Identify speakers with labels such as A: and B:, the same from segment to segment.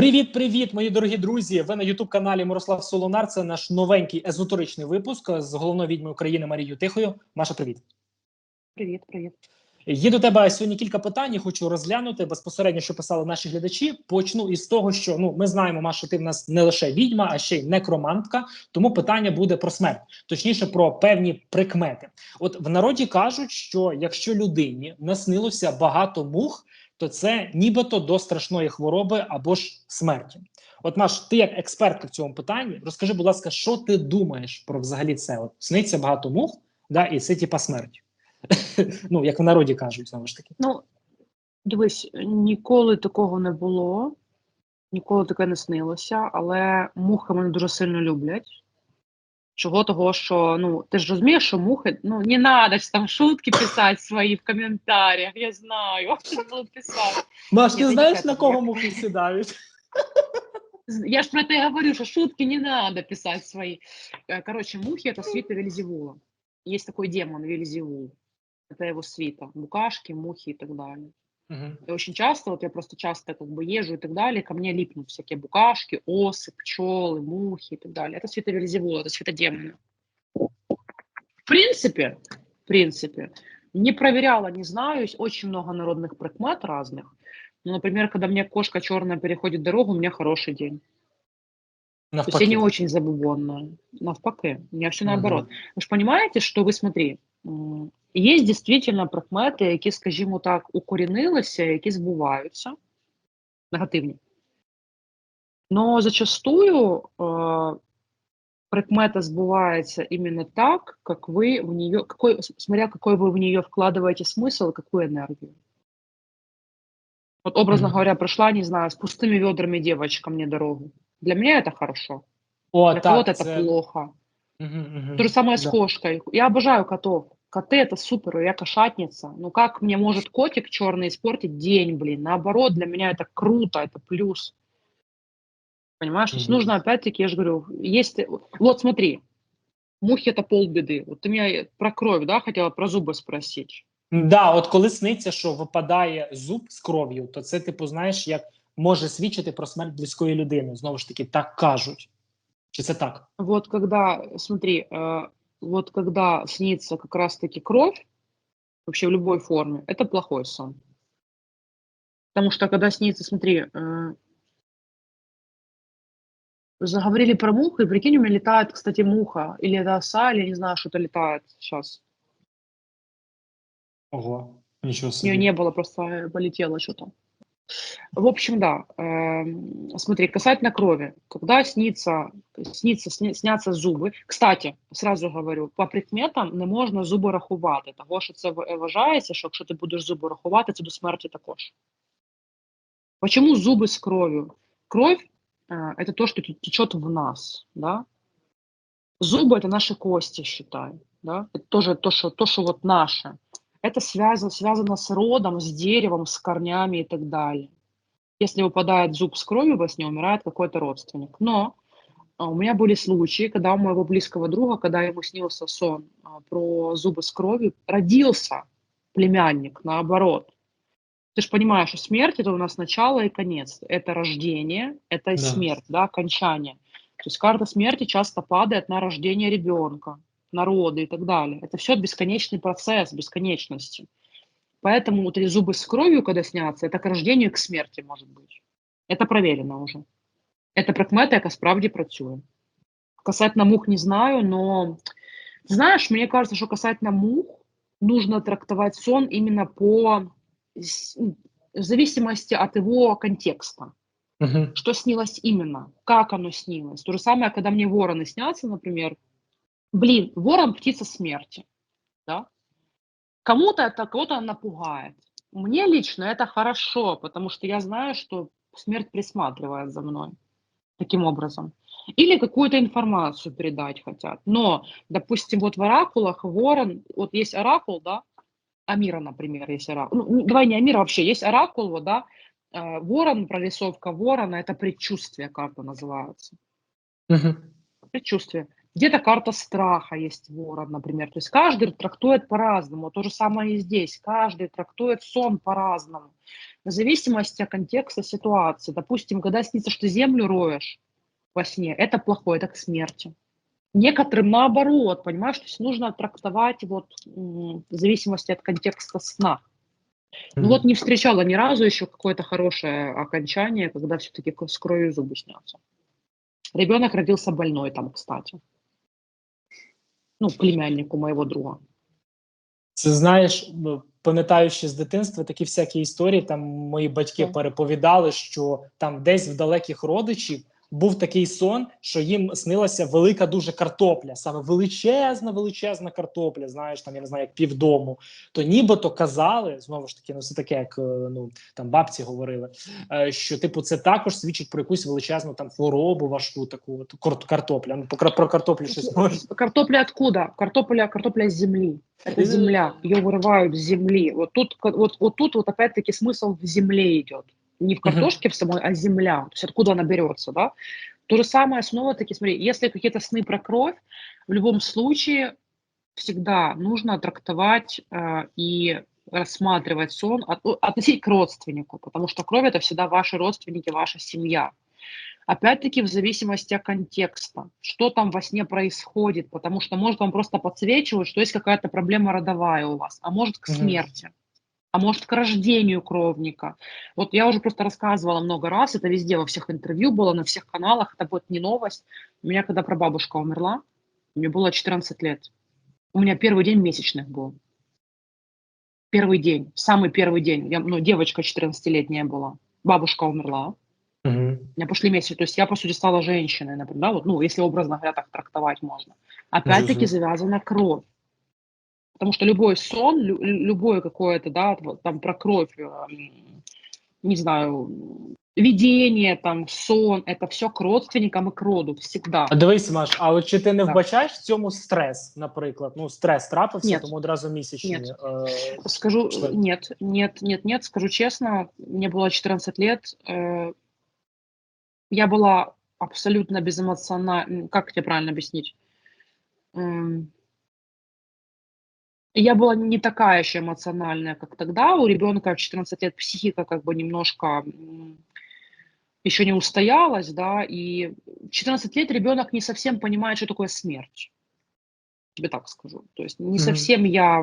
A: Привіт, привіт, мої дорогі друзі! Ви на Ютуб-каналі Мирослав Солонар. Це наш новенький езоторичний випуск з головною відьмою України Марією Тихою. Маша, привіт.
B: Привіт, привіт.
A: Є до тебе сьогодні кілька питань. я Хочу розглянути безпосередньо, що писали наші глядачі. Почну із того, що ну ми знаємо, Маша, ти в нас не лише відьма, а ще й некромантка. Тому питання буде про смерть, точніше про певні прикмети. От в народі кажуть, що якщо людині наснилося багато мух, то це нібито до страшної хвороби або ж смерті. От Маш, ти як експертка в цьому питанні, розкажи, будь ласка, що ти думаєш про взагалі це? От сниться багато мух, да, і це типа смерть. Ну, як в народі кажуть, знову ж таки.
B: Ну, дивись, ніколи такого не було, ніколи таке не снилося, але мухи мене дуже сильно люблять. Чого того, що ну ти ж розумієш, що мухи, ну не надо ж там шутки писати свої в коментарях, я знаю, що будуть писати.
A: Маш,
B: Ні,
A: ти
B: ти
A: знаєш,
B: дівчата,
A: на кого
B: як-
A: мухи сідають?
B: З- Я ж про это и говорю, что шутки не надо писать свои. Э, Короче, мухи это свита Вельзевула. Есть такой демон Вельзевул. Это его свита. Букашки, мухи и так далее.
A: Мгм.
B: И очень часто, вот я просто часто как бы езжу и так далее, ко мне липнут всякие букашки, осы, пчелы, мухи и так далее. Это свита Вельзевула, это свита демона. В принципе, в принципе, не проверяла, не знаю, есть очень много народных прикмет разных. Ну, например, когда мне кошка черная переходит дорогу, у меня хороший день. То есть я
A: Навпаки.
B: не очень забубонная. Навпаки, у меня все
A: Мгм.
B: наоборот. Вы же понимаете, что вы смотри, є дійсно прикмети, які, скажімо так, укорінилися, які збуваються, негативні. Но зачастую э, прикмета сбывается именно так, как вы в нее, какой, смотря какой вы в нее вкладываете смысл и какую энергию. Вот образно
A: Мгм.
B: говоря, прошла, не знаю, с пустыми ведрами девочка мне дорогу. Для меня это хорошо.
A: О,
B: Для
A: так,
B: кого-то это
A: це...
B: плохо.
A: Мгм, мгм.
B: То же самое с
A: Да.
B: кошкой. Я обожаю котов. Коты это супер, я кошатница. Ну как мне может котик черный испортить день, блин? Наоборот, для меня это круто, это плюс. Понимаешь? То есть
A: Мгм.
B: нужно опять-таки, я же говорю, есть... Вот смотри, мухи это полбеды. Вот ты меня про кровь, да, хотела про зубы спросить.
A: Да, от коли сниться, що випадає зуб з кров'ю, то це, типу, знаєш, як може свідчити про смерть близької людини. Знову ж таки, так кажуть. Чи це так?
B: Вот когда, смотри, э, вот когда снится как раз-таки кровь, вообще в любой форме, это плохой сон. Потому что когда снится, смотри, э, заговорили про муху, и прикинь, у меня летает, кстати, муха, или это оса, или не знаю, что-то летает сейчас.
A: Ого, нічого
B: Ее
A: собі.
B: не было, просто э, полетело что-то. В общем, да. эм, смотри, касательно крови. Когда снится, снится, сня- снятся зуби. Кстати, сразу говорю, по прикметам не можна зуби рахувати, того що це в- вважається, що якщо ти будеш зуби рахувати, це до смерті також. Почему зубы с кровью? Кровь э, это то, что течет в нас, да? Зубы это наши кости, считай, да? Это тоже то, что, то, что вот наше. Это связано, связано с родом, с деревом, с корнями и так далее. Если выпадает зуб с кровью во сне, умирает какой-то родственник. Но а, у меня были случаи, когда у моего близкого друга, когда ему снился сон а, про зубы с кровью, родился племянник, наоборот. Ты же понимаешь, что смерть это у нас начало и конец. Это рождение, это
A: Да.
B: смерть, да, окончание. То есть карта смерти часто падает на рождение ребенка, на роды и так далее. Это все бесконечный процесс, бесконечности. Поэтому вот эти зубы с кровью, когда снятся, это к рождению и к смерти может быть. Это проверено уже. Это прикмета, яка справді працює. Касательно мух не знаю, но знаешь, мне кажется, что касательно мух нужно трактовать сон именно по ну, в зависимости от его контекста.
A: Мгм.
B: Что снилось именно, как оно снилось. То же самое, когда мне вороны снятся, например. Блин, ворон – птица смерти. Да? Кому-то это кого-то напугает. Мне лично это хорошо, потому что я знаю, что смерть присматривает за мной таким образом. Или какую-то информацию передать хотят. Но, допустим, вот в оракулах ворон, вот есть оракул, да, Амира, например, есть оракул. Ну, давай не Амира, вообще есть оракул, вот, да, э, ворон, прорисовка ворона, это предчувствие карта называется.
A: Мгм.
B: Предчувствие. Где-то карта страха есть ворон, например. То есть каждый трактует по-разному. То же самое и здесь. Каждый трактует сон по-разному. В зависимости от контекста ситуации. Допустим, когда снится, что землю роешь во сне, это плохое, это к смерти. Некоторым наоборот, понимаешь, то есть нужно трактовать вот в зависимости от контекста сна. Ну вот не встречала ни разу еще какое-то хорошее окончание, когда все-таки с кровью зубы снятся. Ребенок родился больной там, кстати. Ну, племяннику моего друга.
A: Це знаєш, пам'ятаючи пам'ятаю ще з дитинства такі всякі історії. Там мої батьки переповідали, що там десь в далеких родичів був такий сон, що їм снилася велика дуже картопля, саме величезна, величезна картопля. Знаєш, там я не знаю, як півдому. То нібито казали знову ж таки, ну це таке, як е, ну там бабці говорили, е, що типу це також свідчить про якусь величезну там хворобу, важку таку от кар- картопля. Ну про, про картоплю щось можеш.
B: Картопля откуда? Картопля, картопля с земли. Это земля. Ее вырывают с земли. Вот тут, ка- вот, вот тут вот опять-таки смысл в земле идет. Не в картошке в самой, а земля. То есть откуда она берется, да? То же самое снова-таки, смотри, если какие-то сны про кровь, в любом случае всегда нужно трактовать э, и рассматривать сон, от- ну, относить к родственнику, потому что кровь это всегда ваши родственники, ваша семья. Опять-таки в зависимости от контекста, что там во сне происходит, потому что может вам просто подсвечивать, что есть какая-то проблема родовая у вас, а может к
A: Мгм.
B: смерти, а может к рождению кровника. Вот я уже просто рассказывала много раз, это везде во всех интервью было, на всех каналах, это будет не новость. У меня когда прабабушка умерла, мне было 14 лет, у меня первый день месячных был. Первый день, самый первый день. Я, ну, девочка 14-летняя была. Бабушка умерла.
A: Угу.
B: У меня пошли месяцы. То есть я, по сути, стала женщиной, например, да, вот, ну, если образно говоря, так трактовать можно. Опять-таки завязана кровь. Потому что любой сон, лю- любое какое-то, да, вот там про кровь, эм, не знаю, видение, там, сон, это все к родственникам и к роду всегда.
A: А дивись, Маш, а от чи ти не
B: Так.
A: вбачаєш в цьому стрес, наприклад? Ну, стрес трапився,
B: Ні.
A: тому одразу місячні.
B: Ні.
A: Е,
B: Скажу,
A: Что?
B: нет, нет, нет, нет, скажу честно, мне было 14 лет, э, я была абсолютно безэмоциональна, как тебе правильно объяснить? Эм, я была не такая еще эмоциональная, как тогда, у ребенка в 14 лет психика как бы немножко еще не устоялась, да, и в 14 лет ребенок не совсем понимает, что такое смерть. Тебе так скажу. То есть не
A: Мгм.
B: совсем я...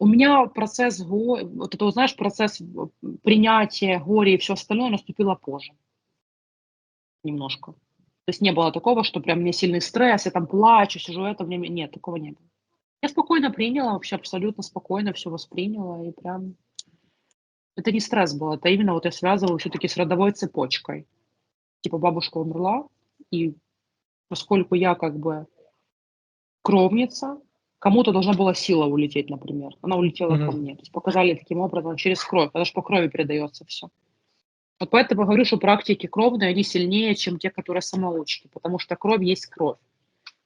B: У меня процесс, го- вот это, знаешь, процесс в- принятия горя и все остальное наступило позже. Немножко. То есть не было такого, что прям мне сильный стресс, я там плачу, сижу, это мне... Нет, такого не было. Я спокойно приняла, вообще абсолютно спокойно все восприняла, и прям... Это не стресс был, это именно вот я связываю все-таки с родовой цепочкой. Типа бабушка умерла, и поскольку я как бы кровница, кому-то должна была сила улететь, например. Она улетела ко
A: Мгм.
B: мне. То есть показали таким образом через кровь, потому что по крови передается все. Вот поэтому говорю, что практики кровные, они сильнее, чем те, которые самоучки, потому что кровь есть кровь.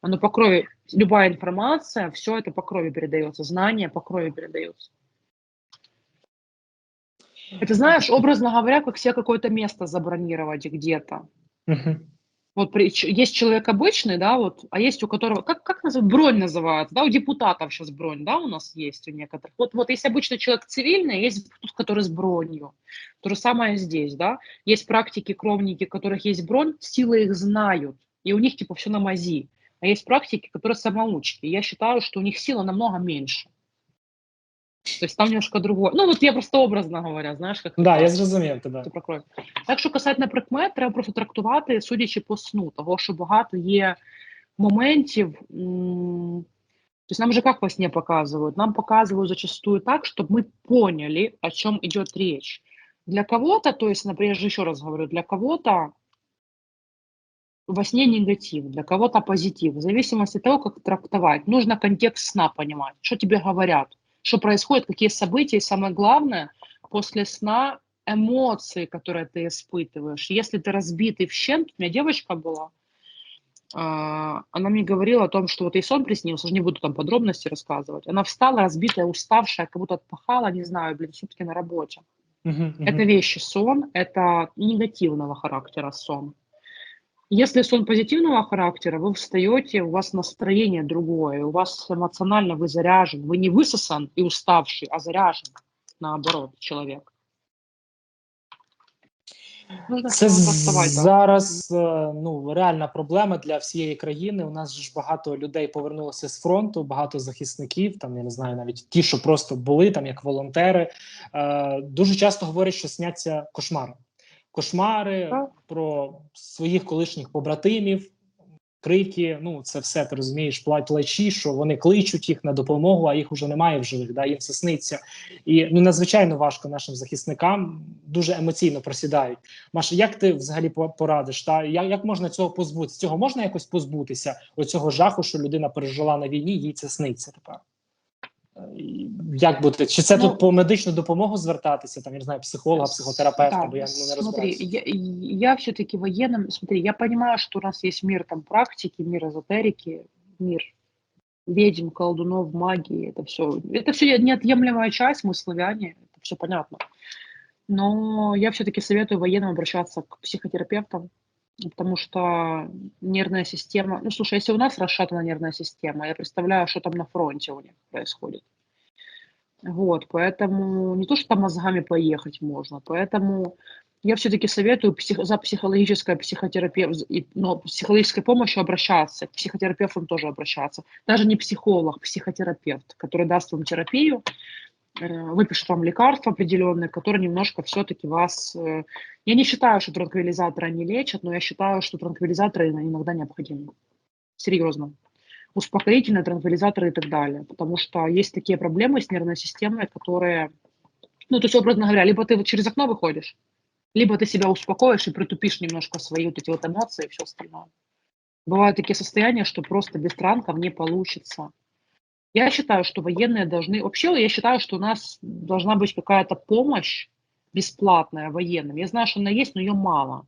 B: Оно по крови, любая информация, все это по крови передается, знания по крови передаются. Это знаешь, образно говоря, как себе какое-то место забронировать где-то.
A: мгм.
B: Вот при- есть человек обычный, да, вот, а есть у которого, как, как называется, бронь называется, да, у депутатов сейчас бронь, да, у нас есть у некоторых. Вот, вот есть обычный человек цивильный, есть тот, который с бронью. То же самое здесь, да. Есть практики, кровники, у которых есть бронь, силы их знают, и у них типа все на мази. А есть практики, которые самоучки. Я считаю, что у них сила намного меньше. То есть там немножко другое. Ну, вот я просто образно говоря, знаешь, как
A: Да,
B: это
A: я зрозумів тебе.
B: це про кров. Так що касательно прикмет, треба просто трактувати, судячи по сну, того, що багато є моментів. м, Тобто нам же как во сне показывают? Нам показывают зачастую так, чтобы мы поняли, о чем идет речь. Для кого-то, то есть, например, я же еще раз говорю, для кого-то во сне негатив, для кого-то позитив. В зависимости от того, как трактовать. Нужно контекст сна понимать, что тебе говорят, что происходит, какие события, и самое главное, после сна эмоции, которые ты испытываешь. Если ты разбитый в щент, у меня девочка была, а, она мне говорила о том, что вот ей сон приснился, уже не буду там подробности рассказывать. Она встала разбитая, уставшая, как будто отпахала, не знаю, блин, сутки на работе.
A: Мгм, мгм.
B: Это вещи сон, это негативного характера сон. Если сон позитивного характера, вы встаете, у вас настроение другое, у вас эмоционально вы заряжен, вы не высосан и уставший, а заряжен, наоборот, человек. Нужно
A: Це
B: с этим бастовать, да.
A: зараз е, ну реальна проблема для всієї країни. У нас ж багато людей повернулося з фронту, багато захисників. Там я не знаю, навіть ті, що просто були там як волонтери. Е, дуже часто говорять, що сняться кошмари. Кошмари про своїх колишніх побратимів. Крики, ну це все ти розумієш, плачі, що вони кличуть їх на допомогу, а їх уже немає в живих, да, їм це сниться. І ну надзвичайно важко нашим захисникам дуже емоційно просідають. Маша, як ти взагалі по- порадиш? Та як, як можна цього позбутися? Цього можна якось позбутися? Оцього жаху, що людина пережила на війні, їй це сниться тепер. Е, і Як бути? Чи це
B: Ну,
A: тут по медичну допомогу звертатися? Там я не знаю, психолога, психотерапевта,
B: Да,
A: бо я ну, не
B: смотри,
A: розбираюся.
B: я, я все-таки военным, смотри, я понимаю, что у нас есть мир там практики, мир эзотерики, мир ведьм, колдунов, магии, это все, это все неотъемлемая часть, мы славяне, это все понятно. Но я все-таки советую военным обращаться к психотерапевтам, потому что нервная система, ну слушай, если у нас расшатана нервная система, я представляю, что там на фронте у них происходит. Вот, поэтому не то, что там мозгами поехать можно, поэтому я все-таки советую псих- за психологической психотерапевт, но психологической помощью обращаться, к психотерапевтам тоже обращаться. Даже не психолог, психотерапевт, который даст вам терапию, выпишет вам лекарства определенные, которые немножко все-таки вас... э, Я не считаю, что транквилизаторы не лечат, но я считаю, что транквилизаторы иногда необходимы. Серьезно успокоительные, транквилизаторы и так далее. Потому что есть такие проблемы с нервной системой, которые, ну, то есть, образно говоря, либо ты вот через окно выходишь, либо ты себя успокоишь и притупишь немножко свои вот эти вот эмоции и все остальное. Бывают такие состояния, что просто без транков не получится. Я считаю, что военные должны... Вообще, я считаю, что у нас должна быть какая-то помощь бесплатная военным. Я знаю, что она есть, но ее мало.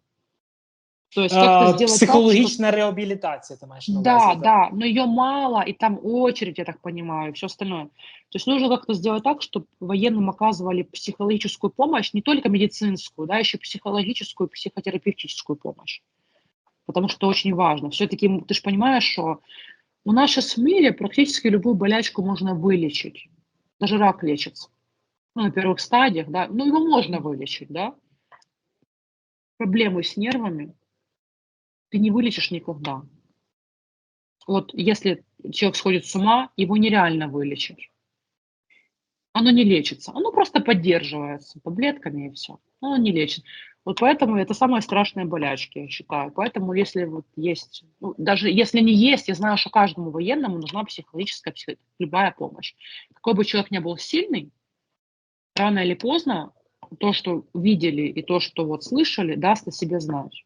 B: То есть как-то
A: А,
B: сделать так, что-
A: психологічна реабілітація, ти маєш на увазі?
B: да,
A: так?
B: да, но ее мало, и там очередь, я так понимаю, все остальное. То есть нужно как-то сделать так, чтобы военным оказывали психологическую помощь, не только медицинскую, да, еще психологическую, психотерапевтическую помощь. Потому что очень важно. Все-таки ты же понимаешь, что у нас сейчас в мире практически любую болячку можно вылечить. Даже рак лечится. Ну, на первых стадиях, да. Ну, его можно вылечить, да. Проблемы с нервами ты не вылечишь никогда. Вот если человек сходит с ума, его нереально вылечить. Оно не лечится, оно просто поддерживается таблетками и все. Оно не лечит. Вот поэтому это самые страшные болячки, я считаю. Поэтому если вот есть, ну, даже если не есть, я знаю, что каждому военному нужна психологическая, психо- любая помощь. Какой бы человек ни был сильный, рано или поздно то, что видели и то, что вот слышали, даст о себе знать.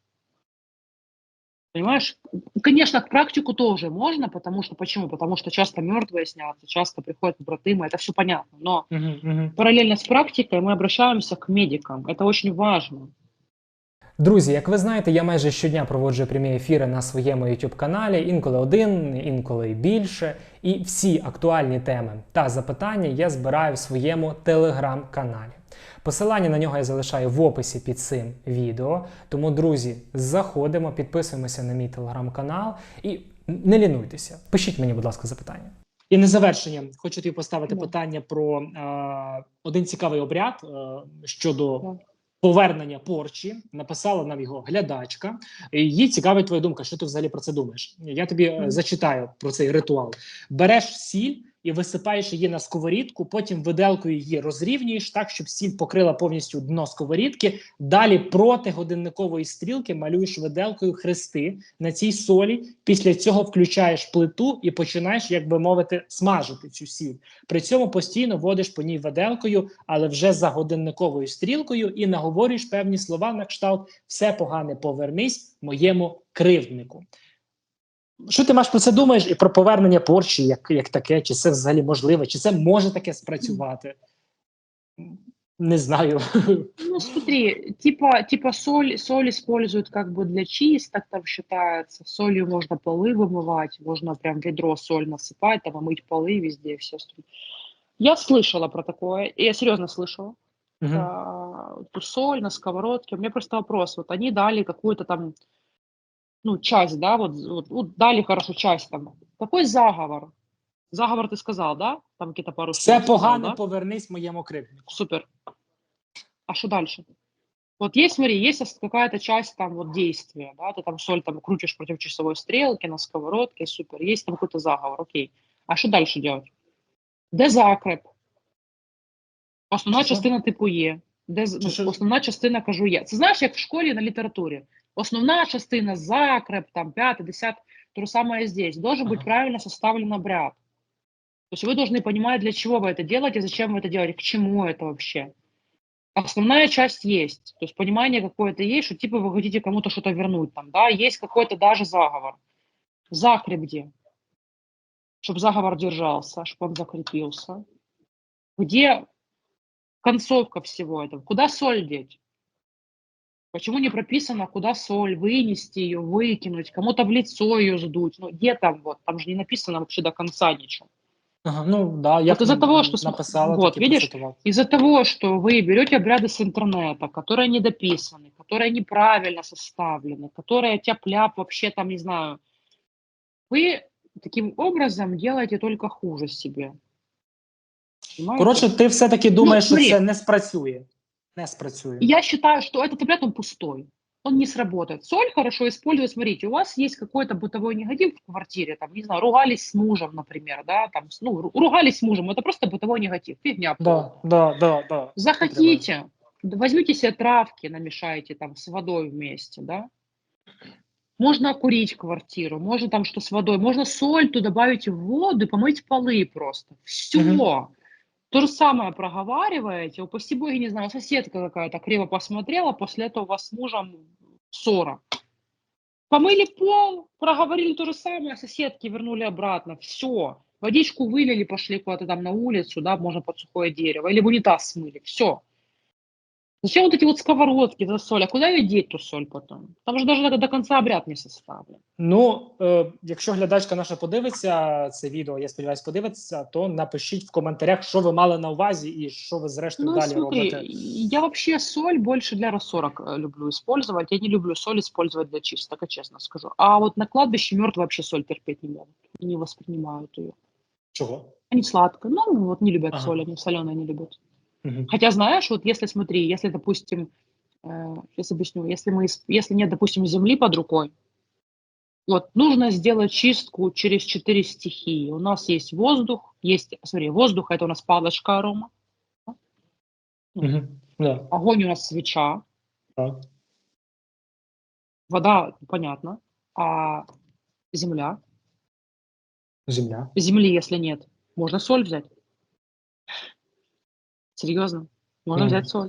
B: Понимаешь? Конечно, к практику тоже можно, потому что почему? Потому что часто мертвые снятся, часто приходят побратимы, это все понятно. Но
A: Мгм, мгм.
B: параллельно с практикой мы обращаемся к медикам. Это очень важно.
C: Друзі, як ви знаєте, я майже щодня проводжу прямі ефіри на своєму YouTube каналі, інколи один, інколи й більше. І всі актуальні теми та запитання я збираю в своєму телеграм-каналі. Посилання на нього я залишаю в описі під цим відео. Тому, друзі, заходимо, підписуємося на мій телеграм-канал і не лінуйтеся. Пишіть мені, будь ласка, запитання.
A: І на завершення хочу тобі поставити питання про е, один цікавий обряд е, щодо. повернення порчі. Написала нам його глядачка. І Їй цікавить твоя думка. Що ти взагалі про це думаєш? Я тобі е,
B: Мгм.
A: зачитаю про цей ритуал. Береш сіль і висипаєш її на сковорідку, потім виделкою її розрівнюєш так, щоб сіль покрила повністю дно сковорідки. Далі проти годинникової стрілки малюєш виделкою хрести на цій солі. Після цього включаєш плиту і починаєш, як би мовити, смажити цю сіль. При цьому постійно водиш по ній виделкою, але вже за годинниковою стрілкою, і наговорюєш певні слова на кшталт все погане повернись моєму кривднику. Що ти маєш про це думаєш і про повернення порчі, як, як таке? Чи це взагалі можливе, чи це може таке спрацювати? Не знаю.
B: Ну, смотри, типа, типа соль, соль используют как бы для чисток, там считается. Солью можно полы вымывать, можно прям ведро соль насыпать, там, и мыть полы везде, все остальное. Я слышала про такое, и я серьезно слышала.
A: Мгм.
B: про ту соль на сковородке. У меня просто вопрос. Вот они дали какую-то там ну, часть, да, вот, вот, вот дали хорошо часть там. Какой заговор? Заговор ты сказал, да? Там какие-то пару
A: Все
B: сказал,
A: погано,
B: да?
A: повернись моєму кривднику.
B: Супер. А что дальше? Вот есть, смотри, есть какая-то часть там вот действия, да, ты там соль там крутишь против часовой стрелки на сковородке, супер, есть там какой-то заговор, окей. А что дальше делать? Де закреп? Основна
A: Що?
B: частина типу є. Де з-
A: Що,
B: ну,
A: що?
B: основна частина кажу є. Це знаєш, як в школі на літературі. Основна частина закреп, там, п'яте, десяте, то же самое здесь. Должен быть
A: Ага.
B: правильно составлен обряд. То есть вы должны понимать, для чего вы это делаете, зачем вы это делаете, к чему это вообще. Основная часть есть. То есть понимание какое-то есть, что типа вы хотите кому-то что-то вернуть. Там, да, есть какой-то даже заговор. Закреп где? Чтобы заговор держался, чтобы он закрепился. Где концовка всего этого? Куда соль деть? Почему не прописано, куда соль, вынести ее, выкинуть, кому-то в лицо ее сдуть? Ну, где там вот? Там же не написано вообще до конца ничего.
A: Ага, ну да, я
B: Вот из-за того, что см-
A: написала,
B: вот,
A: так і
B: видишь,
A: процитував.
B: Из-за того, что вы берете обряды с интернета, которые недописаны, которые неправильно составлены, которые тяп-ляп вообще там, не знаю, вы таким образом делаете только хуже себе. Понимаете?
A: Коротше, ти все-таки думаєш, що
B: смотри.
A: це не спрацює. Не спрацює.
B: Я считаю, что этот обряд, он пустой. Он не сработает. Соль хорошо использовать. Смотрите, у вас есть какой-то бытовой негатив в квартире, там, не знаю, ругались с мужем, например, да, там, ну, ру- ругались с мужем, это просто бытовой негатив, фигня.
A: Да, да, да, да.
B: Захотите, возьмите себе травки, намешайте там с водой вместе, да. Можно окурить квартиру, можно там что с водой, можно соль туда добавить в воду и помыть полы просто. Все.
A: Мгм.
B: То же самое проговариваете, упаси боги, не знаю, соседка какая-то криво посмотрела, после этого у вас с мужем ссора. Помыли пол, проговорили то же самое, соседки вернули обратно, все. Водичку вылили, пошли куда-то там на улицу, да, можно под сухое дерево, или унитаз смыли, все. Зачем вот эти вот сковородки за соль? А куда ее деть, ту соль потом? Там же даже до, до конца обряд не составлен.
A: Ну, е, якщо глядачка наша подивиться це відео, я сподіваюся, подивиться, то напишіть в коментарях, що ви мали на увазі і що ви зрештою
B: Ну,
A: далі
B: смотри,
A: робите.
B: я вообще соль больше для рассорок э, люблю использовать. Я не люблю соль использовать для чисток, честно скажу. А вот на кладбище мертвые вообще соль терпеть не могут. Не воспринимают ее.
A: Чого?
B: Они сладкая. Ну, вот не любят
A: Ага.
B: соль, они соленые не любят.
A: Мгм.
B: Хотя, знаешь, вот если, смотри, если, допустим, э, сейчас объясню, если, мы, если нет, допустим, земли под рукой, вот, нужно сделать чистку через четыре стихии. У нас есть воздух, есть, смотри, воздух – это у нас палочка арома,
A: Мгм. Да,
B: огонь у нас свеча,
A: да.
B: вода, понятно, а земля?
A: Земля.
B: Земли, если нет, можно соль взять. Серьезно, можно
A: Мгм.
B: взять соль.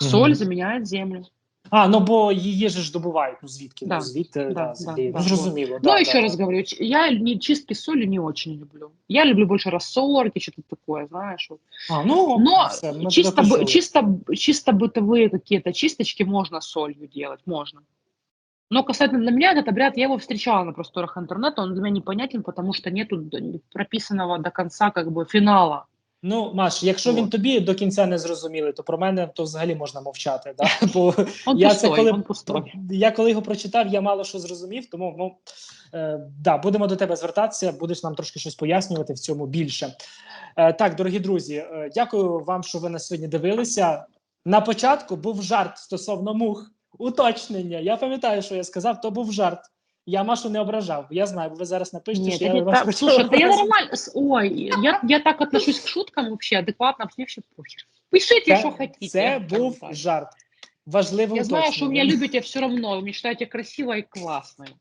A: Мгм.
B: Соль заменяет землю.
A: А, ну бо її же ж добувають. Ну звідки?
B: Да,
A: Ну, звідти,
B: да,
A: да,
B: да,
A: землі.
B: да,
A: ну, зрозуміло.
B: Ну,
A: да,
B: еще
A: да,
B: раз
A: да.
B: говорю, ч- я не, чистки с солью не очень люблю. Я люблю больше рассорки, что-то такое, знаешь. вот.
A: А, ну,
B: Но
A: все, ми
B: чисто,
A: тебе
B: бы-
A: почули.
B: чисто, чисто бытовые какие-то чисточки можно солью делать, можно. Но касательно для меня этот обряд, я его встречала на просторах интернета, он для меня непонятен, потому что нету д- прописанного до конца как бы финала.
A: Ну, Маш, якщо він тобі до кінця не зрозумілий, то про мене то взагалі можна мовчати. Да? Бо
B: Он
A: Я
B: пустой,
A: це коли
B: он пустой.
A: я коли його прочитав, я мало що зрозумів. Тому ну е, да, будемо до тебе звертатися. Будеш нам трошки щось пояснювати в цьому більше. Е, так, дорогі друзі, е, дякую вам, що ви нас сьогодні дивилися. На початку був жарт стосовно мух. Уточнення. Я пам'ятаю, що я сказав, то був жарт. Я Машу не ображав. Я знаю, бо ви зараз напишете,
B: Нет,
A: що
B: я
A: вас
B: так, слушай, да я нормально, ой, я, я так отношусь к шуткам вообще, адекватно, мне вообще похер. Пишите,
A: Це,
B: хотите.
A: це був жарт. Важливе
B: Я знаю, меня
A: уточнення.
B: любите все равно, вы меня считаете красивой и.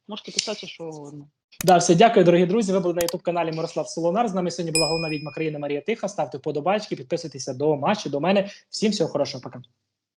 B: Можете писать, что угодно.
A: Да, все, дякую, дорогі друзі. Ви були на ютуб каналі Мирослав Солонар. З нами сьогодні була головна відьма країни Марія Тиха. Ставте вподобайки, підписуйтеся до матчі, до мене. Всім всього хорошого, пока.